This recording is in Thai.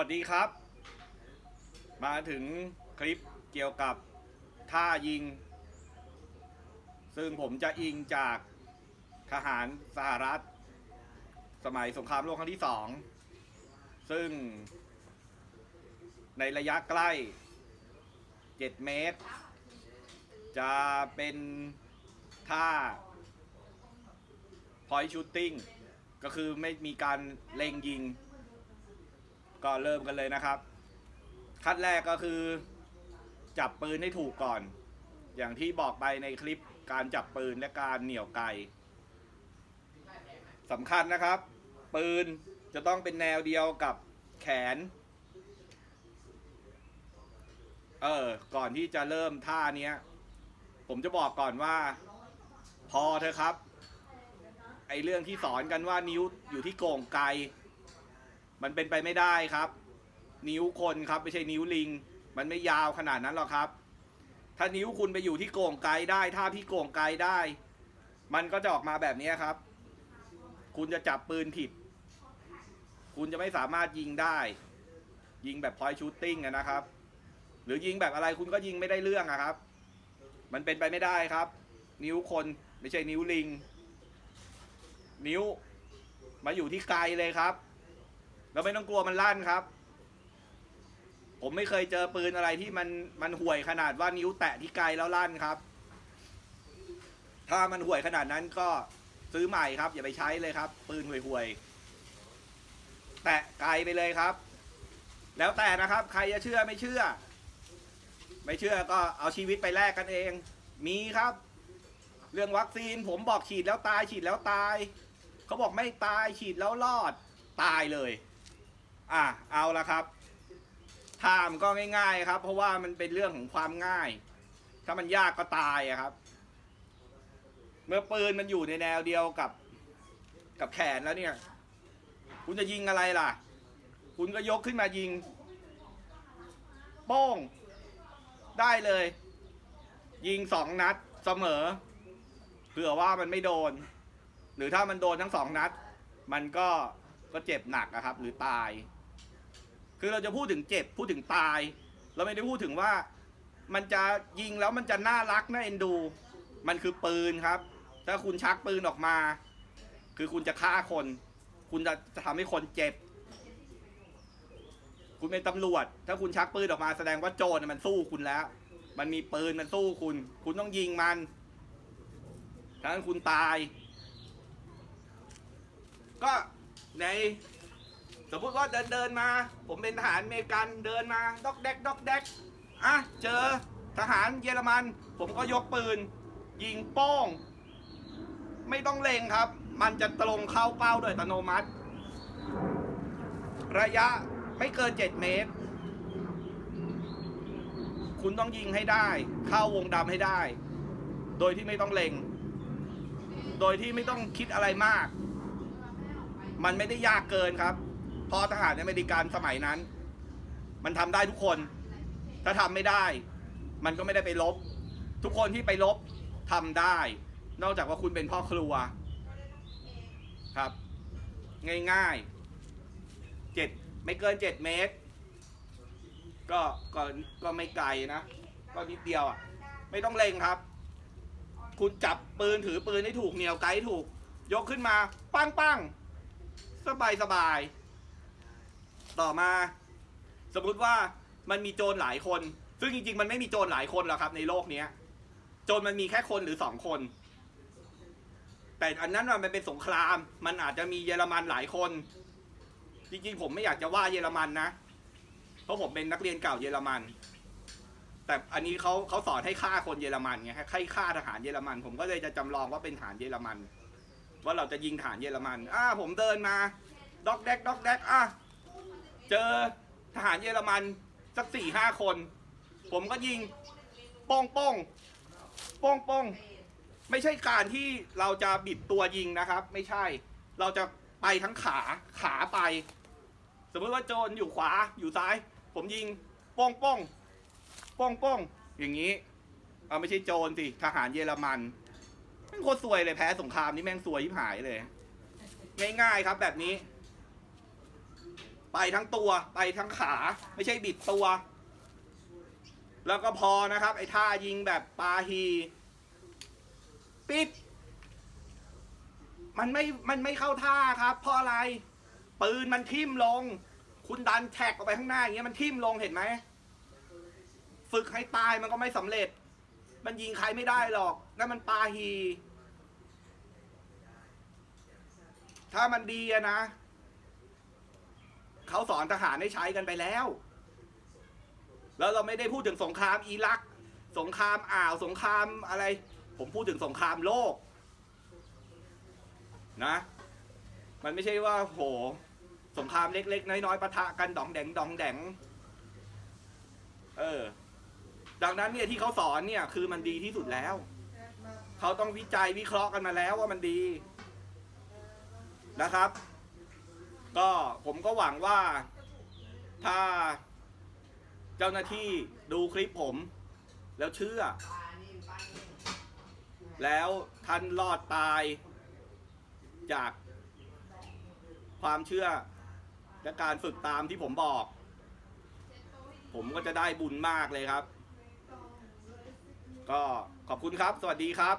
วัสดีครับ มาถึงคลิปเกี่ยวกับท่ายิง ซึ่งผมจะอิงจากทหารสหรัฐ สมัยสงครามโลกครั้งที่สอง ซึ่ง ในระยะใกล้ 7 เมตร จะเป็นท่า point shooting ก็คือไม่มีการเล็งยิง ก็เริ่มกันเลยนะครับขั้นแรกก็คือ จับปืนให้ถูกก่อน อย่างที่บอกไปในคลิปการจับปืนและการเหนี่ยวไกสำคัญนะครับ ปืนจะต้องเป็นแนวเดียวกับแขน เออ ก่อนที่จะเริ่มท่าเนี้ยผมจะบอกก่อนว่า พอเถอะครับ ไอเรื่องที่สอนกันว่านิ้วอยู่ที่โก่งไก มันเป็นไปไม่ได้ครับ นิ้วคนครับไม่ใช่นิ้วลิง มันไม่ยาวขนาดนั้นหรอกครับ ถ้านิ้วคุณไปอยู่ที่โก่งไกลได้ ถ้าพี่โก่งไกลได้ มันก็จะออกมาแบบนี้ครับ คุณจะจับปืนผิด คุณจะไม่สามารถยิงได้ ยิงแบบพอยชูตติ้งนะครับ หรือยิงแบบอะไรคุณก็ยิงไม่ได้เรื่องอะครับ มันเป็นไปไม่ได้ครับ นิ้วคนไม่ใช่นิ้วลิง นิ้วมาอยู่ที่ไกลเลยครับ แล้วไม่ต้องกลัวมันลั่นครับ ผมไม่เคยเจอปืนอะไรที่มันมันห่วยขนาดว่านิ้วแตะที่ไกลแล้วลั่นครับ ถ้ามันห่วยขนาดนั้นก็ซื้อใหม่ครับ อย่าไปใช้เลยครับ ปืนห่วยๆแตะไกลไปเลยครับ แล้วแต่นะครับ ใครจะเชื่อไม่เชื่อ ไม่เชื่อก็เอาชีวิตไปแลกกันเอง มีครับ เรื่องวัคซีนผมบอกฉีดแล้วตายฉีดแล้วตายเขาบอกไม่ตายฉีดแล้วรอดตายเลย อะเอาละครับท่ามนก็ง่ายๆครับ เพราะว่ามันเป็นเรื่องของความง่าย ถ้ามันยากก็ตายอะครับ เมื่อปืนมันอยู่ในแนวเดียวกับ กับแขนแล้วเนี่ย คุณจะยิงอะไรล่ะ คุณก็ยกขึ้นมายิงโป้ง ได้เลย ยิงสองนัดเสมอเผื่อว่ามันไม่โดน หรือถ้ามันโดนทั้งสองนัด มันก็ก็เจ็บหนักอะครับ หรือตาย คือเราจะพูดถึงเจ็บพูดถึงตาย เราไม่ได้พูดถึงว่ามันจะยิงแล้วมันจะน่ารักน่าเอ็นดู มันคือปืนครับ ถ้าคุณชักปืนออกมา คือคุณจะฆ่าคน คุณจะจะทำให้คนเจ็บ คุณเป็นตำรวจ ถ้าคุณชักปืนออกมาแสดงว่าโจรมันสู้คุณแล้ว มันมีปืนมันสู้คุณ คุณต้องยิงมันถ้างั้นคุณตาย ก็ใน สมมติว่าเดินเดินมา ผมเป็นทหารอเมริกันเดินมาดอกแดกดอกแดกอะเจอทหารเยอรมัน ผมก็ยกปืน ยิงป้อง ไม่ต้องเล็งครับ มันจะตรงเข้าเป้าโดยอัตโนมัติ ระยะไม่เกิน 7 เมตร คุณต้องยิงให้ได้ เข้าวงดำให้ได้ โดยที่ไม่ต้องเล็ง โดยที่ไม่ต้องคิดอะไรมาก มันไม่ได้ยากเกินครับ เพราะทหารอเมริกันสมัยนั้น มันทำได้ทุกคน ถ้าทำไม่ได้ มันก็ไม่ได้ไปลบ ทุกคนที่ไปลบทำได้ นอกจากว่าคุณเป็นพ่อครัว ครับ ง่ายๆเจ็ดไม่เกินเจ็ดเมตร ก็ก็ก็ไม่ไกลนะ ก็นิดเดียวอะ ไม่ต้องเล็งครับ คุณจับปืนถือปืนให้ถูกเหนี่ยวไกด์ถูก ยกขึ้นมา ปังปังสบายสบาย ต่อมา สมมุติว่ามันมีโจรหลายคน ซึ่งจริงๆ มันไม่มีโจรหลายคนหรอกครับ ในโลกเนี้ย โจรมันมีแค่คนหรือสองคน แต่อันนั้นมันเป็นสงคราม มันอาจจะมีเยอรมันหลายคน จริงๆ ผมไม่อยากจะว่าเยอรมันนะ เพราะผมเป็นนักเรียนเก่าเยอรมัน แต่อันนี้เขาเขาสอนให้ฆ่าคนเยอรมันไงให้ฆ่าทหารเยอรมัน ผมก็เลยจะจำลองว่าเป็นทหารเยอรมัน ว่าเราจะยิงฐานเยอรมัน อ่า ผมเดินมาด็อกแดกด็อกแดกอะ เจอทหารเยอรมันสักสี่ห้าคน ผมก็ยิงป้องป้องป้องป้องไม่ใช่การที่เราจะบิดตัวยิงนะครับ ไม่ใช่ เราจะไปทั้งขาขาไป สมมติว่าโจรอยู่ขวาอยู่ซ้าย ผมยิงป้องป้องป้องป้องอย่างนี้เอาไม่ใช่โจรสิทหารเยอรมันแม่งโคตรซวยเลยแพ้สงครามนี่แม่งซวยยิบหายเลย ง่ายๆครับแบบนี้ ไปทั้งตัวไปทั้งขา ไม่ใช่บิดตัว แล้วก็พอนะครับ ไอ้ท่ายิงแบบปาฮีปิด มันไม่มันไม่เข้าท่าครับ เพราะอะไร ปืนมันทิ่มลง คุณดันแท็กออกไปข้างหน้าอย่างเงี้ยมันทิ่มลงเห็นไหมฝึกให้ตายมันก็ไม่สำเร็จ มันยิงใครไม่ได้หรอกนั่นมันปาฮี ถ้ามันดีอะนะ เขาสอนทหารให้ใช้กันไปแล้ว แล้วเราไม่ได้พูดถึงสงครามอิรัก สงครามอ่าว สงครามอะไร ผมพูดถึงสงครามโลก นะ มันไม่ใช่ว่าโห สงครามเล็กๆ น้อยๆปะทะกันดองแดงดองแดง เออ ดังนั้นเนี่ยที่เขาสอนเนี่ยคือมันดีที่สุดแล้ว เขาต้องวิจัยวิเคราะห์กันมาแล้วว่ามันดีนะครับ ก็ผมก็หวังว่าถ้าเจ้าหน้าที่ดูคลิปผม แล้วเชื่อ แล้วท่านรอดตายจากความเชื่อและการฝึกตามที่ผมบอก ผมก็จะได้บุญมากเลยครับ ก็ขอบคุณครับ สวัสดีครับ